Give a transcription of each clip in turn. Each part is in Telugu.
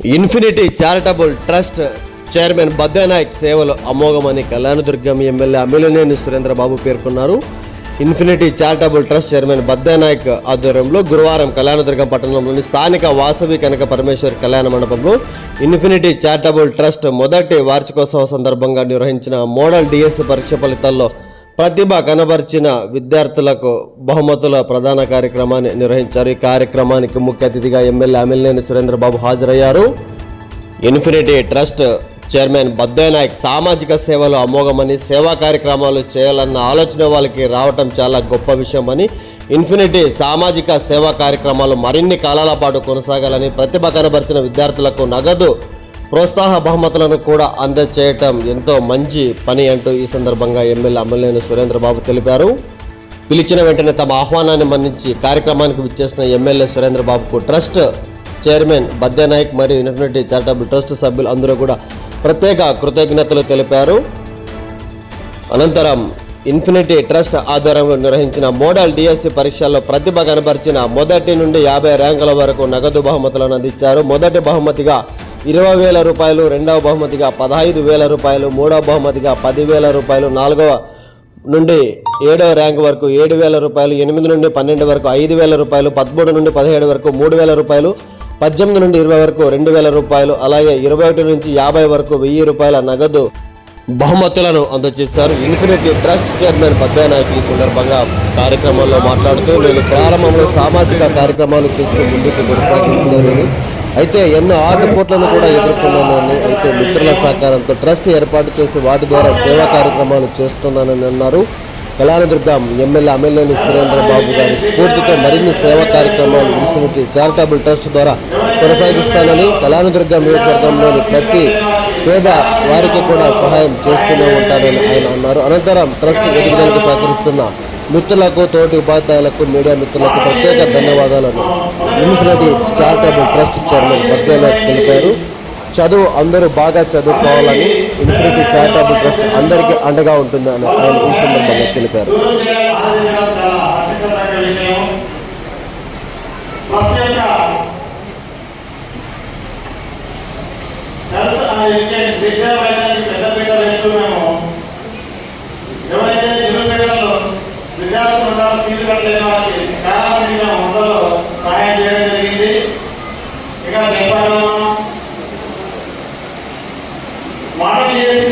Infinity charitable trust chairman Baddanayak సేవలు అమోఘమని కళ్యాణదుర్గం ఎమ్మెల్యే అమిలినేని సురేంద్రబాబు పేర్కొన్నారు. Infinity charitable trust chairman Baddenayak ఆధ్వర్యంలో గురువారం కళ్యాణదుర్గం పట్టణంలోని స్థానిక వాసవి కనక పరమేశ్వర్ కళ్యాణ మండపంలో ఇన్ఫినిటీ చారిటబుల్ ట్రస్ట్ మొదటి వార్షికోత్సవ సందర్భంగా నిర్వహించిన మోడల్ డిఎస్సి పరీక్ష ఫలితాల్లో ప్రతిభ కనబర్చిన విద్యార్థులకు బహుమతుల ప్రధాన కార్యక్రమాన్ని నిర్వహించారు. ఈ కార్యక్రమానికి ముఖ్య అతిథిగా ఎమ్మెల్యే అమిలినేని సురేంద్రబాబు హాజరయ్యారు. Infinity trust chairman Baddayya Nayak సామాజిక సేవలు అమోఘమని సేవా కార్యక్రమాలు చేయాలన్న ఆలోచన వాళ్ళకి రావటం చాలా గొప్ప విషయమని ఇన్ఫినిటీ సామాజిక సేవా కార్యక్రమాలు మరిన్ని కాలాల పాటు కొనసాగాలని ప్రతిభ కనబరిచిన విద్యార్థులకు నగదు ప్రోత్సాహ బహుమతులను కూడా అందజేయటం ఎంతో మంచి పని అంటూ ఈ సందర్భంగా ఎమ్మెల్యే అమ్మలేని సురేంద్రబాబు తెలిపారు. పిలిచిన వెంటనే తమ ఆహ్వానాన్ని మన్నించి కార్యక్రమానికి విచ్చేసిన ఎమ్మెల్యే సురేంద్రబాబుకు ట్రస్ట్ చైర్మన్ బద్యనాయక్ మరియు యూనిటీ చారిటబుల్ ట్రస్ట్ సభ్యులు అందరూ కూడా ప్రత్యేక కృతజ్ఞతలు తెలిపారు. అనంతరం ఇన్ఫినిటీ ట్రస్ట్ ఆధ్వర్యంలో నిర్వహించిన మోడల్ డిఎస్సి పరీక్షల్లో ప్రతిభ కనబరిచిన మొదటి నుండి యాభై ర్యాంకుల వరకు నగదు బహుమతులను అందించారు. మొదటి బహుమతిగా ఇరవై వేల రూపాయలు రెండవ బహుమతిగా పదహైదు వేల రూపాయలు మూడవ బహుమతిగా పదివేల రూపాయలు నాలుగవ నుండి ఏడవ ర్యాంక్ వరకు ఏడు వేల రూపాయలు ఎనిమిది నుండి పన్నెండు వరకు ఐదు వేల రూపాయలు పదమూడు నుండి పదిహేడు వరకు మూడు వేల రూపాయలు పద్దెనిమిది నుండి ఇరవై వరకు రెండు వేల రూపాయలు అలాగే ఇరవై ఒకటి నుంచి యాభై వరకు వెయ్యి రూపాయల నగదు బహుమతులను అందజేశారు. ఇన్ఫినిటీ ట్రస్ట్ చైర్మన్ పద్మనాయక్ ఈ సందర్భంగా కార్యక్రమంలో మాట్లాడుతూ నేను ప్రారంభంలో సామాజిక కార్యక్రమాలు చేస్తూ ముందుకు కొనసాగించానని అయితే ఎన్నో ఆటుపోట్లను కూడా ఎదుర్కొన్నానని అయితే మిత్రుల సహకారంతో ట్రస్ట్ ఏర్పాటు చేసి వాటి ద్వారా సేవా కార్యక్రమాలు చేస్తున్నానని అన్నారు. కళానదుర్గం ఎమ్మెల్యే అమ్మెల్యేని సురేంద్రబాబు గారి స్ఫూర్తితో మరిన్ని సేవా కార్యక్రమాలు ఇన్ఫినిటీ చారిటబుల్ ట్రస్ట్ ద్వారా కొనసాగిస్తానని కళానదుర్గం నియోజకవర్గంలోని ప్రతి పేద వారికి కూడా సహాయం చేస్తూనే ఉంటానని ఆయన అన్నారు. అనంతరం ట్రస్ట్ ఎదుగుదలకు సహకరిస్తున్న మిత్రులకు తోటి ఉపాధ్యాయులకు మీడియా మిత్రులకు ప్రత్యేక ధన్యవాదాలను ఇన్ఫినిటీ చారిటబుల్ ట్రస్ట్ చైర్మన్ మధ్యలో తెలిపారు. చదువు అందరూ బాగా చదువుకోవాలని ఇన్ఫినిటీ చారిటబుల్ ట్రస్ట్ అందరికీ అండగా ఉంటుందని ఆయన ఈ సందర్భంగా తెలిపారు ఫస్ట్ యొక్క హెల్త్ అండ్ ఎడ్యుకేషన్ విద్యా వైద్యానికి పెద్ద పీట వేస్తూ మేము ఎవరైతే నిరుపేదలు విద్యార్థులు ఉన్నారో ఫీజు కట్టలేని వారికి చాలా మంది మేము అందరూ సహాయం చేయడం జరిగింది ఇక చెప్పాలి మనం చేసిన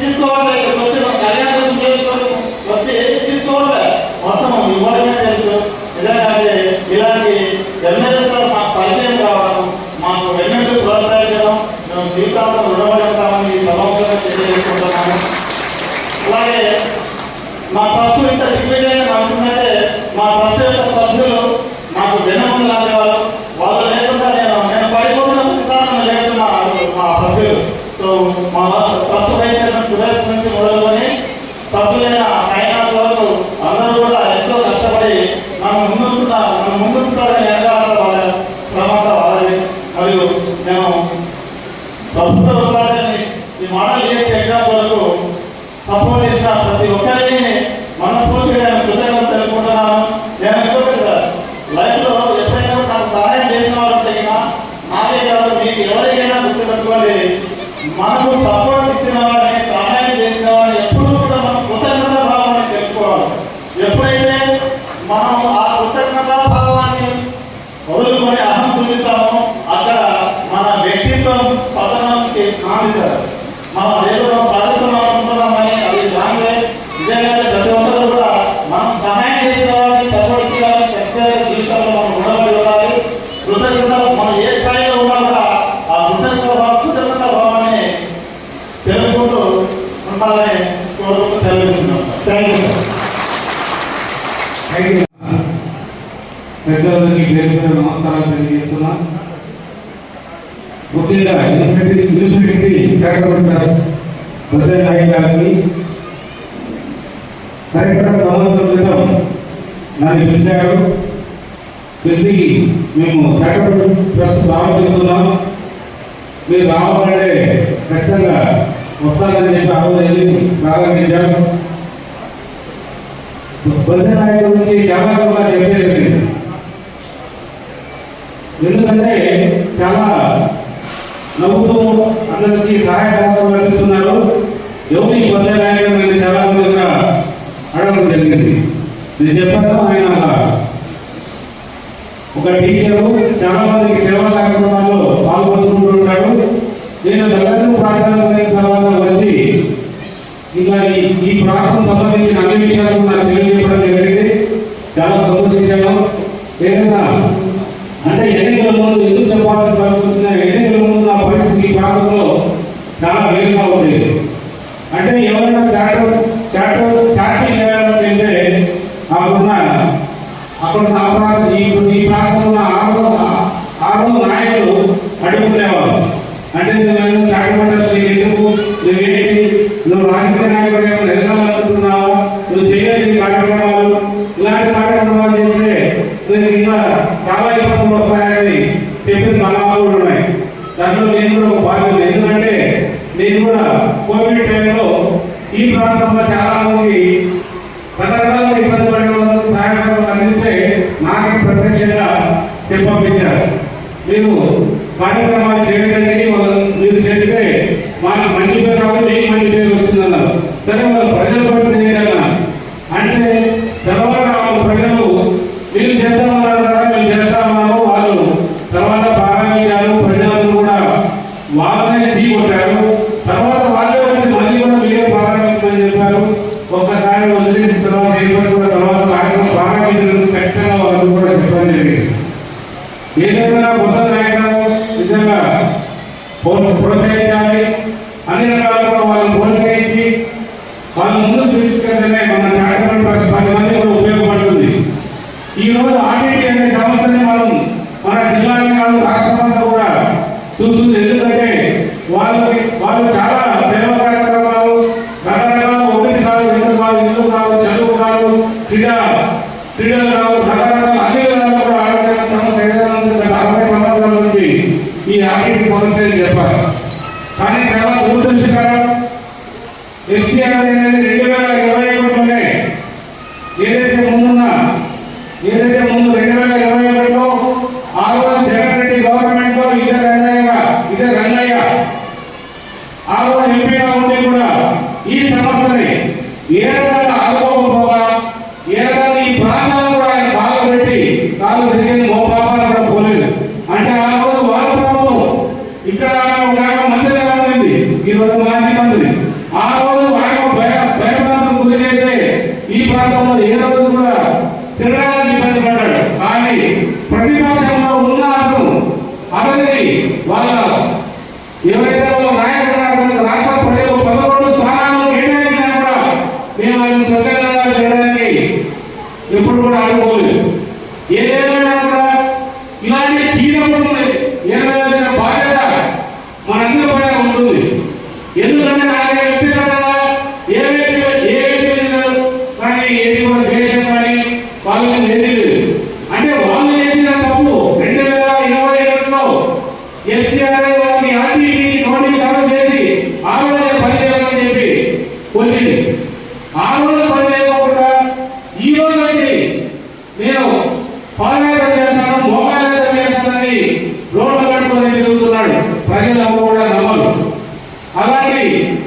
తీసుకోవాలి వచ్చి కళ్యాణం చేసుకోవడం వచ్చి తీసుకోవాలి? మొత్తం ఇవ్వడమే ఎందుకంటే ఇలాంటి ఎమ్మెల్యేస్తో మాకు పరిచయం కావడం మాకు వెన్నంటే ప్రోత్సహించడం మేము జీవితాంతం రుణపడతామని సమావేశంగా తెలియజేసుకుంటున్నాము అలాగే మా పస్తు ఇంత దిగ్విజయంగా నడుస్తుందంటే మా పస్తు సభ్యులు నాకు వినమం వాళ్ళు వాళ్ళు లేకుండా నేను నేను పడిపోతున్న మా సభ్యులు. సో మా యూనివర్సిటీ కార్యక్రమ సంవత్సరం క్రితం నన్ను పిలిచారు. పిలిచి మేము కార్యక్రమం ట్రస్ట్ ప్రారంభిస్తున్నాం మీరు రావాలంటే ఖచ్చితంగా వస్తారని చెప్పి ఆ ప్రారంభించాం ప్రజల నాయకుల చాలా కూడా చెప్పేది. ఎందుకంటే చాలా నవ్వుతూ అందరికీ సహాయపడతాం అందిస్తున్నారు ఎవరి పొందే నాయకులు నేను చాలా మంది కూడా అడగడం జరిగింది. నేను చెప్పాను ఆయన ఒక టీచరు చాలా మందికి సేవ కార్యక్రమాల్లో పాల్గొంటుకుంటూ ఉంటాడు. నేను దళిత ప్రాంతాలకు తర్వాత వచ్చి ఇంకా ఈ ప్రాంతం సంబంధించిన అన్ని విషయాలు నాకు తెలియజేయడం జరిగింది. చాలా సంతోషించాను. ఏదైనా అంటే ఎన్నికల ముందు ఎందుకు చెప్పాల్సి ప్రాంతంలో చాలా వేరుగా ఉండేది. అంటే ఎవరైనా చాటర్ చాటర్ చాటింగ్ చేయాలని వెళ్తే అక్కడున్న అక్కడ ఈ ప్రాంతంలో ఆరో ఆరో నాయకులు అడుగుతారు అంటే నువ్వు చాటి మండలి ఎందుకు నువ్వేంటి నువ్వు రాజకీయ నాయకుడు ఏమైనా ఎదగాలనుకుంటున్నావా నువ్వు చేయాల్సిన కార్యక్రమాలు ఇలాంటి కార్యక్రమాలు చేస్తే నువ్వు ఇంకా చాలా ఇబ్బందులు వస్తాయని చెప్పిన మనాలు కూడా ఉన్నాయి దాంట్లో నేను కూడా ఒక ఎందుకంటే నేను కూడా కోవిడ్ టైంలో ఈ ప్రాంతంలో చాలా మంది రకరకాల ఇబ్బంది పడిన వాళ్ళకు సహాయపడడం అందిస్తే నాకే ప్రత్యక్షంగా చెప్పంపించారు మీరు కార్యక్రమాలు చేయకండి వాళ్ళు మీరు చేస్తే మాకు మంచి పేరు రాదు మీకు మంచి పేరు వస్తుందన్నారు సరే వాళ్ళు ప్రజల పరిస్థితి ఏంటన్నా? అంటే తర్వాత ప్రజలు మీరు చేస్తామన్నారు కదా మీరు చేస్తామన్నారు వాళ్ళు తర్వాత ప్రారంభించారు ప్రజలందరూ కూడా వాళ్ళనే చీ కొట్టారు తర్వాత వాళ్ళే వచ్చి మళ్ళీ కూడా మీరే ప్రారంభించమని చెప్పారు ఒక్కసారి వదిలేసిన తర్వాత ఏర్పడి కూడా తర్వాత కార్యక్రమం ప్రారంభించడం ఖచ్చితంగా వాళ్ళకు కూడా చెప్పడం జరిగింది ఏదైనా కొత్త నాయకులు నిజంగా ప్రోత్స- ప్రోత్సహించాలి అన్ని రకాలుగా వాళ్ళని ప్రోత్సహించి వాళ్ళ ముందు తీసుకెళ్తేనే మన కార్యక్రమం పది మంది కూడా ఉపయోగపడుతుంది ఈ రోజు ఆర్టీటీ అనే సంస్థని మనం మన జిల్లాని కాదు రాష్ట్రమంతా కూడా చూస్తుంది. ఎందుకంటే వాళ్ళకి వాళ్ళు చాలా సేవా కార్యక్రమాలు రకరకాల ఒకటి కాదు రెండు కాదు ఇల్లు కాదు చదువు కాదు క్రీడా ప్రాంతంలో ఏ రోజు కూడా తిరగడానికి ఇబ్బంది పడ్డాడు కానీ ప్రతిపక్షంలో ఉన్నాను అనేది వాళ్ళ ఎవరైతే నాయకుడు రాష్ట్ర ప్రజలు పదకొండు కూడా మేము ఆయన చేయడానికి ఎప్పుడు కూడా అనుకోలేదు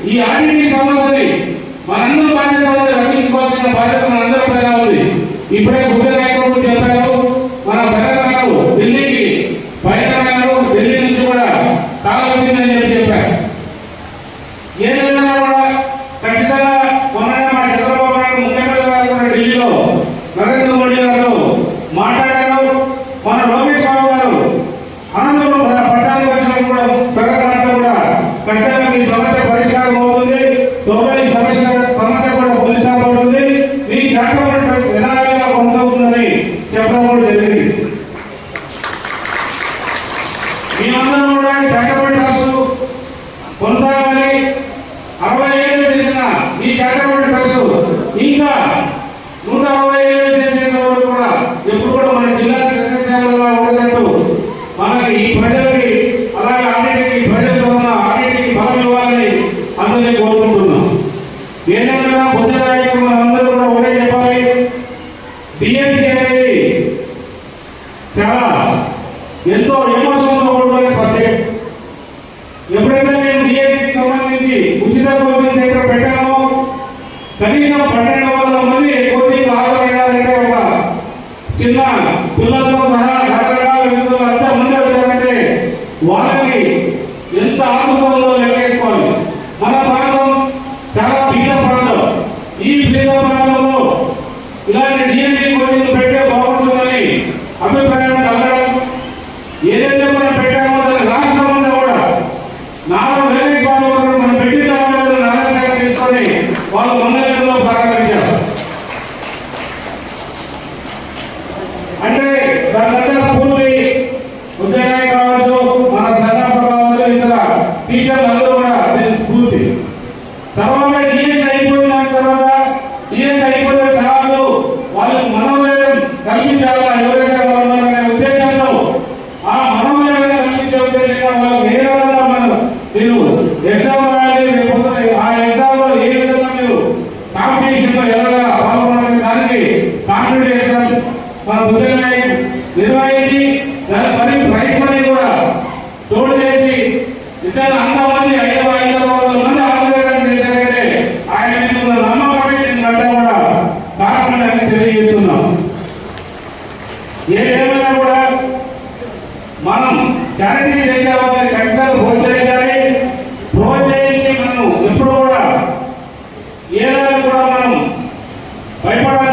ఈ ఆర్టీటీ సమస్యని మనందరూ బాధ్యత ఉంది రక్షించుకోవాల్సిన బాధ్యత మనందరి పైన ఉంది. ఇప్పుడే బుద్ధ నాయకుడు చెప్పారు మన ప్రజల మహిళలకి అలాగే ఆర్డీకి మన బుద్ధనాయక్ నిర్వహించి దాని పని ప్రయత్నాన్ని కూడా తోడు చేసి ఇతర అంత మంది ఐదు ఐదు వందల మంది ఆంధ్రప్రదేశ్ జరిగితే ఆయన తీసుకున్న నమ్మకమే అంతా కూడా కారణమని తెలియజేస్తున్నాం. ఏదేమైనా కూడా మనం చారిటీ చేసేవాళ్ళని ఖచ్చితంగా ప్రోత్సహించాలి ప్రోత్సహించి మనం ఎప్పుడు కూడా ఏదైనా కూడా మనం భయపడాలి